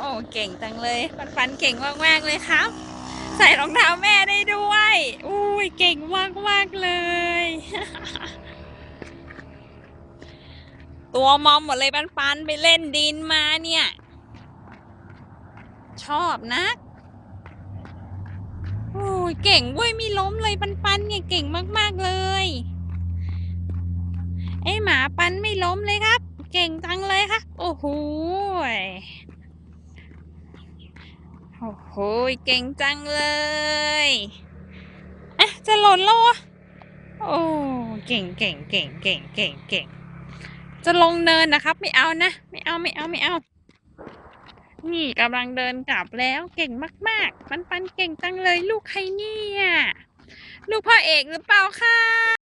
โอ้เก่งจังเลยปันปันเก่งมากๆเลยครับ ใส่รองเท้าแม่ได้ด้วยอุ้ยเก่งมากๆเลย ตัวมอมหมดเลยปันปันไปเล่นดินมาเนี่ย ชอบนะโอ้ยเก่งเว้ยม่ล้มเลยปันปันเนี่ยเก่งมากๆเลยไอหมาปันไม่ล้มเลยครับ เก่งจังเลยครับโอ้โห โอ้โหเก่งจังเลยอะจะหล่นแล้ววะโอ้เก่งเก่งเก่งเก่งเก่งเก่งจะลงเนินนะครับ ไม่เอานะ ไม่เอาไม่เอาไม่เอา นี่กำลังเดินกลับแล้วเก่งมาก ๆ ปันปันเก่งจังเลยลูกใครเนี่ย ลูกพ่อเอกหรือเปล่าคะ